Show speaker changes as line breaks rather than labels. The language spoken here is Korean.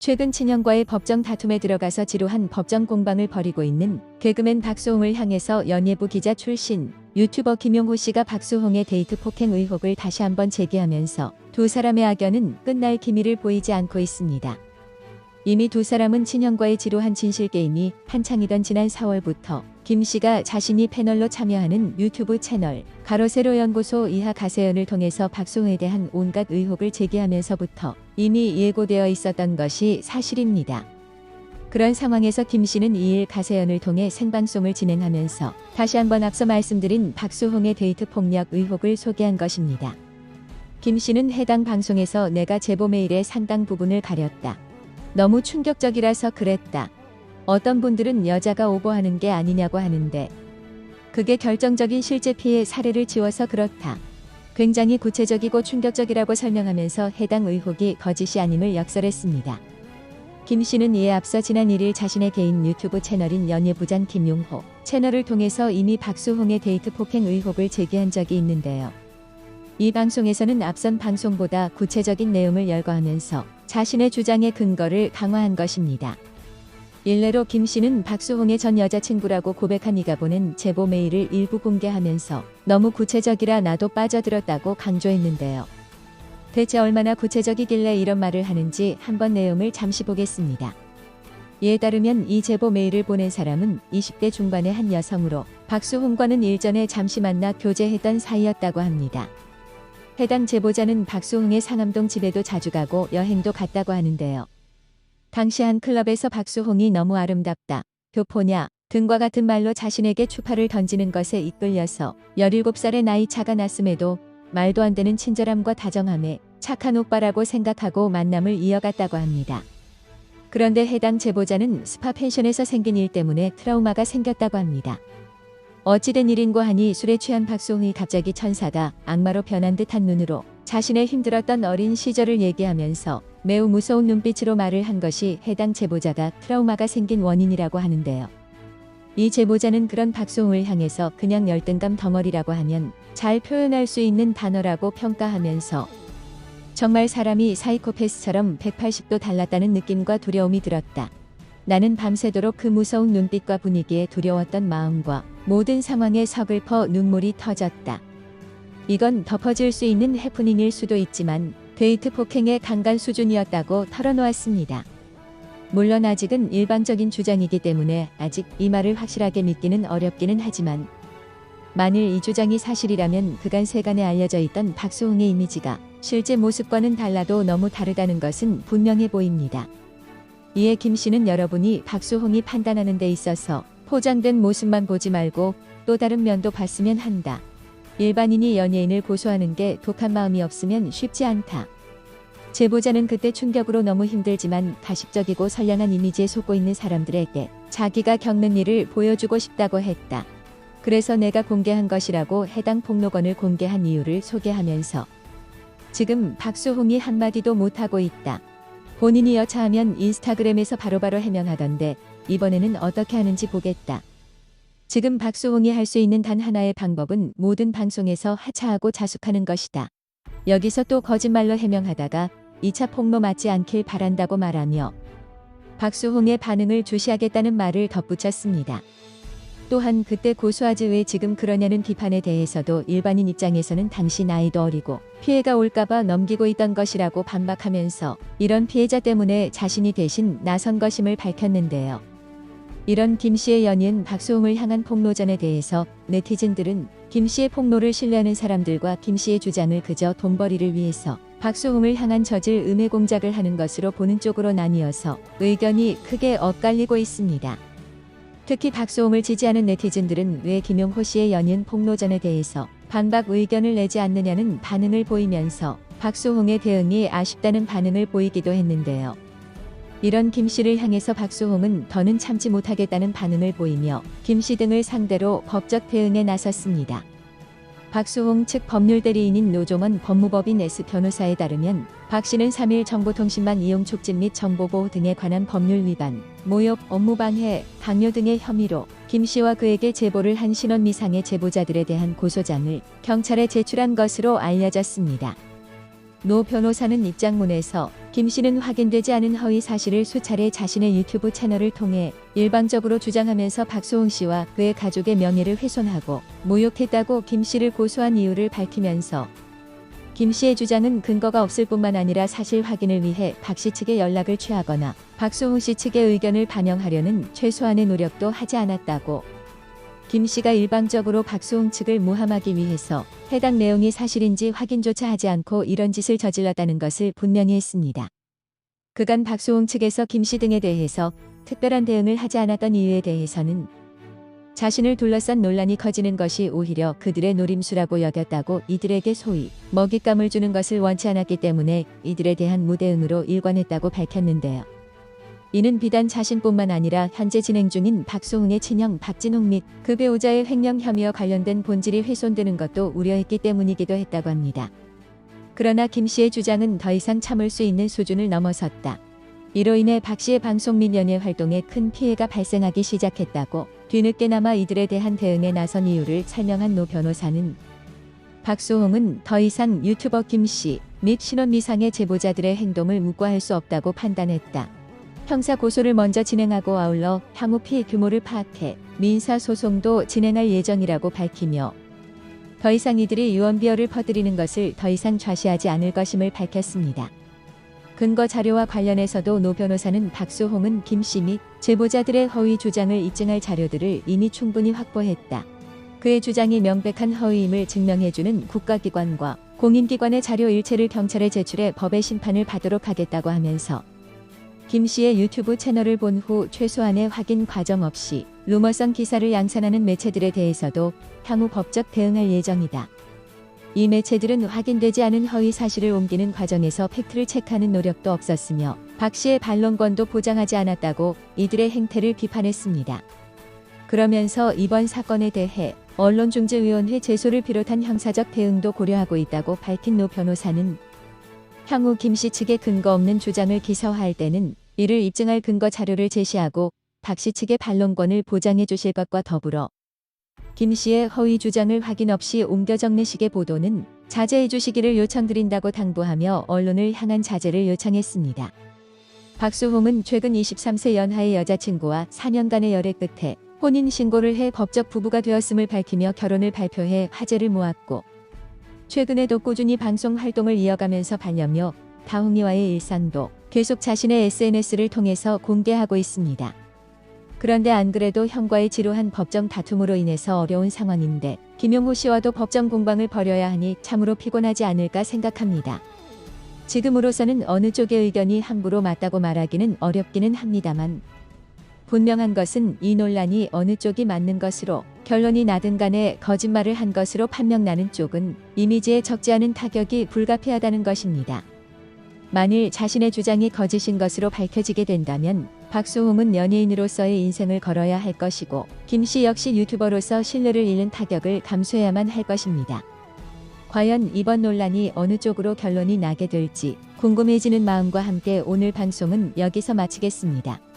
최근 친형과의 법정 다툼에 들어가서 지루한 법정 공방을 벌이고 있는 개그맨 박수홍을 향해서 연예부 기자 출신 유튜버 김용호 씨가 박수홍의 데이트 폭행 의혹을 다시 한번 제기하면서 두 사람의 악연은 끝날 기미를 보이지 않고 있습니다. 이미 두 사람은 친형과의 지루한 진실 게임이 한창이던 지난 4월부터 김 씨가 자신이 패널로 참여하는 유튜브 채널 가로세로 연구소 이하 가세연을 통해서 박수홍에 대한 온갖 의혹을 제기하면서부터 이미 예고되어 있었던 것이 사실입니다. 그런 상황에서 김 씨는 2일 가세연을 통해 생방송을 진행하면서 다시 한번 앞서 말씀드린 박수홍의 데이트 폭력 의혹을 소개한 것입니다. 김 씨는 해당 방송에서 내가 제보 메일의 상당 부분을 가렸다. 너무 충격적이라서 그랬다. 어떤 분들은 여자가 오버하는 게 아니냐고 하는데 그게 결정적인 실제 피해 사례를 지워서 그렇다. 굉장히 구체적이고 충격적이라고 설명하면서 해당 의혹이 거짓이 아님을 역설했습니다. 김 씨는 이에 앞서 지난 1일 자신의 개인 유튜브 채널인 연예부장 김용호 채널을 통해서 이미 박수홍의 데이트 폭행 의혹을 제기한 적이 있는데요. 이 방송에서는 앞선 방송보다 구체적인 내용을 열거하면서 자신의 주장의 근거를 강화한 것입니다. 일례로 김 씨는 박수홍의 전 여자친구라고 고백한 이가 보낸 제보 메일을 일부 공개하면서 너무 구체적이라 나도 빠져들었다고 강조했는데요. 대체 얼마나 구체적이길래 이런 말을 하는지 한번 내용을 잠시 보겠습니다. 이에 따르면 이 제보 메일을 보낸 사람은 20대 중반의 한 여성으로 박수홍과는 일전에 잠시 만나 교제했던 사이였다고 합니다. 해당 제보자는 박수홍의 상암동 집에도 자주 가고 여행도 갔다고 하는데요. 당시 한 클럽에서 박수홍이 너무 아름답다, 교포냐 등과 같은 말로 자신에게 추파를 던지는 것에 이끌려서 17살의 나이 차가 났음에도 말도 안 되는 친절함과 다정함에 착한 오빠라고 생각하고 만남을 이어갔다고 합니다. 그런데 해당 제보자는 스파 펜션에서 생긴 일 때문에 트라우마가 생겼다고 합니다. 어찌된 일인고 하니 술에 취한 박수홍이 갑자기 천사가 악마로 변한 듯한 눈으로 자신의 힘들었던 어린 시절을 얘기하면서 매우 무서운 눈빛으로 말을 한 것이 해당 제보자가 트라우마가 생긴 원인이라고 하는데요. 이 제보자는 그런 박수홍을 향해서 그냥 열등감 덩어리라고 하면 잘 표현할 수 있는 단어라고 평가하면서 정말 사람이 사이코패스처럼 180도 달랐다는 느낌과 두려움이 들었다. 나는 밤새도록 그 무서운 눈빛과 분위기에 두려웠던 마음과 모든 상황에 서글퍼 눈물이 터졌다. 이건 덮어질 수 있는 해프닝일 수도 있지만 데이트 폭행의 강간 수준이었다고 털어놓았습니다. 물론 아직은 일방적인 주장이기 때문에 아직 이 말을 확실하게 믿기는 어렵기는 하지만 만일 이 주장이 사실이라면 그간 세간에 알려져 있던 박수홍의 이미지가 실제 모습과는 달라도 너무 다르다는 것은 분명해 보입니다. 이에 김 씨는 여러분이 박수홍이 판단하는 데 있어서 포장된 모습만 보지 말고 또 다른 면도 봤으면 한다. 일반인이 연예인을 고소하는 게 독한 마음이 없으면 쉽지 않다. 제보자는 그때 충격으로 너무 힘들지만 가식적이고 선량한 이미지에 속고 있는 사람들에게 자기가 겪는 일을 보여주고 싶다고 했다. 그래서 내가 공개한 것이라고 해당 폭로건을 공개한 이유를 소개하면서 지금 박수홍이 한마디도 못하고 있다. 본인이 여차하면 인스타그램에서 바로바로 해명하던데 이번에는 어떻게 하는지 보겠다. 지금 박수홍이 할 수 있는 단 하나의 방법은 모든 방송에서 하차하고 자숙하는 것이다. 여기서 또 거짓말로 해명하다가 2차 폭로 맞지 않길 바란다고 말하며 박수홍의 반응을 주시하겠다는 말을 덧붙였습니다. 또한 그때 고소하지 왜 지금 그러냐는 비판에 대해서도 일반인 입장에서는 당시 나이도 어리고 피해가 올까봐 넘기고 있던 것이라고 반박하면서 이런 피해자 때문에 자신이 대신 나선 것임을 밝혔는데요. 이런 김 씨의 연인 박수홍을 향한 폭로전에 대해서 네티즌들은 김 씨의 폭로를 신뢰하는 사람들과 김 씨의 주장을 그저 돈벌이를 위해서 박수홍을 향한 저질 음해 공작을 하는 것으로 보는 쪽으로 나뉘어서 의견이 크게 엇갈리고 있습니다. 특히 박수홍을 지지하는 네티즌들은 왜 김용호 씨의 연인 폭로전에 대해서 반박 의견을 내지 않느냐는 반응을 보이면서 박수홍의 대응이 아쉽다는 반응을 보이기도 했는데요. 이런 김 씨를 향해서 박수홍은 더는 참지 못하겠다는 반응을 보이며 김씨 등을 상대로 법적 대응에 나섰습니다. 박수홍 측 법률 대리인인 노종원 법무법인 S 변호사에 따르면 박 씨는 3일 정보통신망 이용 촉진 및 정보보호 등에 관한 법률 위반, 모욕, 업무방해, 강요 등의 혐의로 김 씨와 그에게 제보를 한 신원 미상의 제보자들에 대한 고소장을 경찰에 제출한 것으로 알려졌습니다. 노 변호사는 입장문에서 김 씨는 확인되지 않은 허위 사실을 수차례 자신의 유튜브 채널을 통해 일방적으로 주장하면서 박수홍 씨와 그의 가족의 명예를 훼손하고 모욕했다고 김 씨를 고소한 이유를 밝히면서 김 씨의 주장은 근거가 없을 뿐만 아니라 사실 확인을 위해 박 씨 측에 연락을 취하거나 박수홍 씨 측의 의견을 반영하려는 최소한의 노력도 하지 않았다고 김 씨가 일방적으로 박수홍 측을 모함하기 위해서 해당 내용이 사실인지 확인조차 하지 않고 이런 짓을 저질렀다는 것을 분명히 했습니다. 그간 박수홍 측에서 김 씨 등에 대해서 특별한 대응을 하지 않았던 이유에 대해서는 자신을 둘러싼 논란이 커지는 것이 오히려 그들의 노림수라고 여겼다고 이들에게 소위 먹잇감을 주는 것을 원치 않았기 때문에 이들에 대한 무대응으로 일관했다고 밝혔는데요. 이는 비단 자신뿐만 아니라 현재 진행 중인 박소흥의 친형 박진웅 및 그 배우자의 횡령 혐의와 관련된 본질이 훼손되는 것도 우려했기 때문이기도 했다고 합니다. 그러나 김 씨의 주장은 더 이상 참을 수 있는 수준을 넘어섰다. 이로 인해 박 씨의 방송 및 연예 활동에 큰 피해가 발생하기 시작했다고 뒤늦게나마 이들에 대한 대응에 나선 이유를 설명한 노 변호사는 박수홍은 더 이상 유튜버 김 씨 및 신원미상의 제보자들의 행동을 묵과할 수 없다고 판단했다. 형사 고소를 먼저 진행하고 아울러 향후 피해 규모를 파악해 민사 소송도 진행할 예정이라고 밝히며 더 이상 이들이 유언비어를 퍼뜨리는 것을 더 이상 좌시하지 않을 것임을 밝혔습니다. 근거 자료와 관련해서도 노 변호사는 박수홍은 김씨 및 제보자들의 허위 주장을 입증할 자료들을 이미 충분히 확보했다. 그의 주장이 명백한 허위임을 증명해주는 국가기관과 공인기관의 자료 일체를 경찰에 제출해 법의 심판을 받도록 하겠다고 하면서 김 씨의 유튜브 채널을 본 후 최소한의 확인 과정 없이 루머성 기사를 양산하는 매체들에 대해서도 향후 법적 대응할 예정이다. 이 매체들은 확인되지 않은 허위 사실을 옮기는 과정에서 팩트를 체크하는 노력도 없었으며 박 씨의 반론권도 보장하지 않았다고 이들의 행태를 비판했습니다. 그러면서 이번 사건에 대해 언론중재위원회 제소를 비롯한 형사적 대응도 고려하고 있다고 밝힌 노 변호사는 향후 김씨 측의 근거 없는 주장을 기사화할 때는 이를 입증할 근거 자료를 제시하고 박씨 측의 반론권을 보장해 주실 것과 더불어 김 씨의 허위 주장을 확인 없이 옮겨 적내식의 보도는 자제해 주시기를 요청드린다고 당부하며 언론을 향한 자제를 요청했습니다. 박수홍은 최근 23세 연하의 여자친구와 4년간의 열애 끝에 혼인 신고를 해 법적 부부가 되었음을 밝히며 결혼을 발표해 화제를 모았고 최근에도 꾸준히 방송 활동을 이어가면서 반려묘 다홍이와의 일상도 계속 자신의 SNS를 통해서 공개하고 있습니다. 그런데 안 그래도 형과의 지루한 법정 다툼으로 인해서 어려운 상황인데 김용호 씨와도 법정 공방을 벌여야 하니 참으로 피곤하지 않을까 생각합니다. 지금으로서는 어느 쪽의 의견이 함부로 맞다고 말하기는 어렵기는 합니다만 분명한 것은 이 논란이 어느 쪽이 맞는 것으로 결론이 나든 간에 거짓말을 한 것으로 판명나는 쪽은 이미지에 적지 않은 타격이 불가피하다는 것입니다. 만일 자신의 주장이 거짓인 것으로 밝혀지게 된다면 박수홍은 연예인으로서의 인생을 걸어야 할 것이고 김 씨 역시 유튜버로서 신뢰를 잃는 타격을 감수해야만 할 것입니다. 과연 이번 논란이 어느 쪽으로 결론이 나게 될지 궁금해지는 마음과 함께 오늘 방송은 여기서 마치겠습니다.